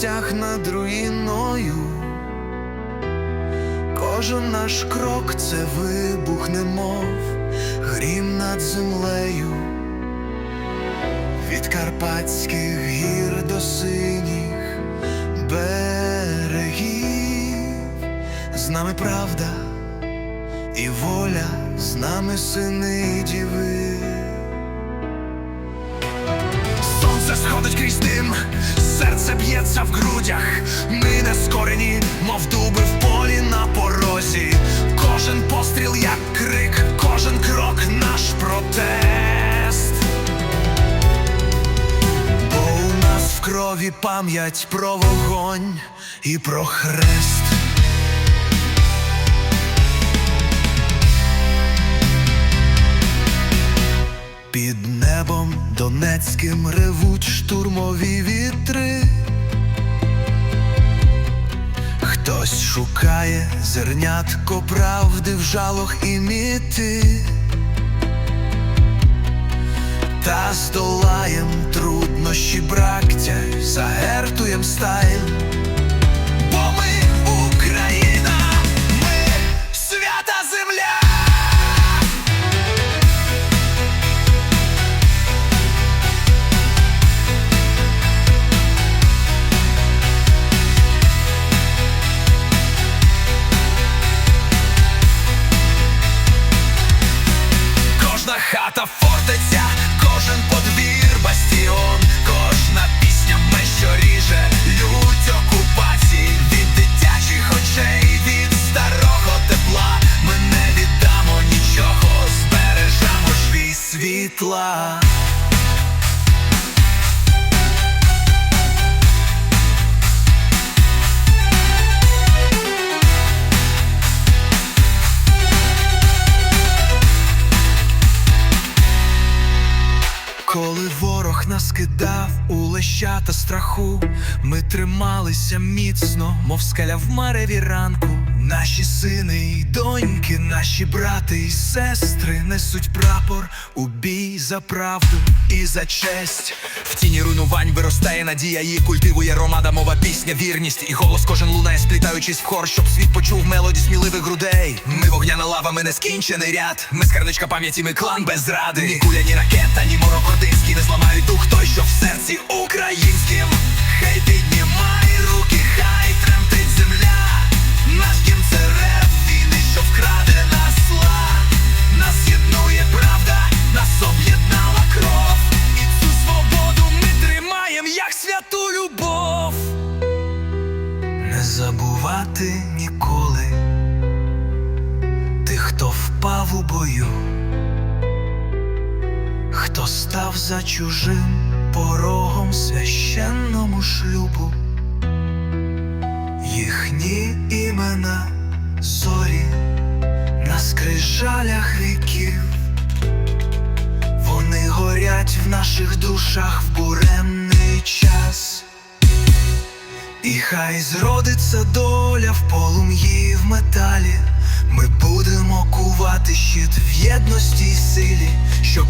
стінах над руїною. Кожен наш крок це вибух, немов грім над землею. Від карпатських гір до синіх берегів, з нами правда і воля, з нами сини діви. Сонце сходить крізь дим, серце б'ється в грудях. Ми не скорені, мов дуби в полі на порозі. Кожен постріл як крик, кожен крок наш протест. Бо у нас в крові пам'ять про вогонь і про хрест. Під небом Донецьким ревуть штурмові вітри. Хтось шукає зернятко правди в жалох і міти. Та здолаєм труднощі брактя, загертуєм стаєм. Світла. Коли ворог нас кидав у лещата страху, ми трималися міцно, мов скаля в мареві ранку. Наші сини й доньки, наші брати й сестри несуть прапор у бій за правду і за честь. В тіні руйнувань виростає надія, її культивує ромада, мова, пісня, вірність і голос кожен лунає, сплітаючись в хор, щоб світ почув мелоді сміливих грудей. Ми вогняна лава, ми нескінчений ряд. Ми скарничка пам'яті, ми клан без зради. Ні куля, ні ракета, ні морок ординський не зламають дух той, що в серці українським. Забувати ніколи тих, хто впав у бою, хто став за чужим порогом священному шлюбу, їхні імена зорі на скрижалях віків. Вони горять в наших душах в буремний час. І хай зродиться доля в полум'ї в металі. Ми будемо кувати щит в єдності й силі, щоб